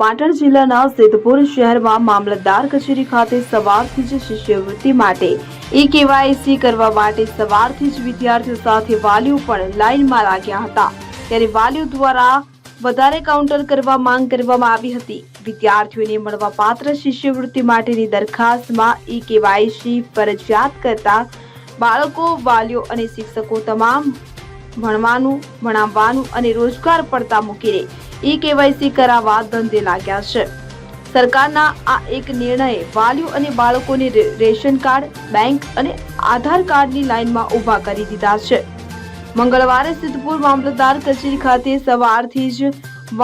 પાટણ જિલ્લાના સિદ્ધપુર શહેરમાં મામલતદાર કચેરી ખાતે સવારથી જ શિષ્યવૃત્તિ માટે ઈ કેવાયસી કરવા માટે સવારથી જ વિદ્યાર્થીઓ સાથે વાલીઓ પણ લાઇનમાં લાગ્યા હતા. ત્યારે વાલીઓ દ્વારા વધારે કાઉન્ટર કરવા માંગ કરવામાં આવી હતી. વિદ્યાર્થીઓને મળવાપાત્ર શિષ્યવૃત્તિ માટેની દરખાસ્તમાં ઈ કેવાયસી ફરજિયાત કરતા બાળકો, વાલીઓ અને શિક્ષકો તમામ ભણવાનું, ભણાવવાનું અને રોજગાર પડતા મૂકીને ઈ કેવાયસી કરાવવા ધંધે લાગ્યા છે. સરકારના આ એક નિર્ણયે વાલીઓ અને બાળકોને રેશન કાર્ડ, બેંક અને આધાર કાર્ડની લાઇનમાં ઊભા કરી દીધા છે. મંગળવારે સિદ્ધપુર મામલતદાર કચેરી ખાતે સવારથી જ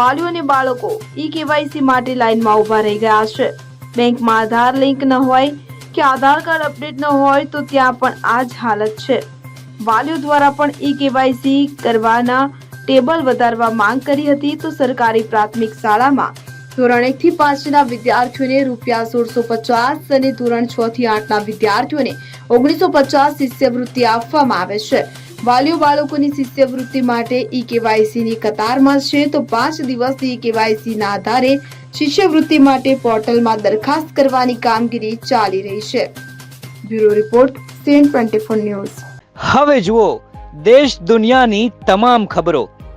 વાલીઓ અને બાળકો ઈ કેવાયસી માટે લાઇનમાં ઊભા રહી ગયા છે. બેંકમાં આધાર લિંક ન હોય કે આધાર કાર્ડ અપડેટ ન હોય તો ત્યાં પણ આ જ હાલત છે. વાલીઓ દ્વારા પણ ઈ કેવાયસી કરવાના ટેબલ વધારવા માંગ કરી હતી તો સરકારી પ્રાથમિક શાળામાં ધોરણ એક થી પાંચના વિદ્યાર્થીઓને રૂપિયા સોળસો પચાસ અને ધોરણ છ થી આઠના વિદ્યાર્થીઓને ઓગણીસો પચાસ શિષ્યવૃત્તિ આપવામાં આવે છે. વાલીઓ બાળકોની શિષ્યવૃત્તિ માટે ઈ કેવાયસીની કતારમાં છે તો પાંચ દિવસથી ઈ કેવાયસીના આધારે શિષ્યવૃત્તિ માટે પોર્ટલમાં દરખાસ્ત કરવાની કામગીરી ચાલી રહી છે. બ્યુરો રિપોર્ટ સેન્ટ ટ્વેન્ટી ન્યૂઝ. હવે જુઓ, દેશ દુનિયાની તમામ ખબરો.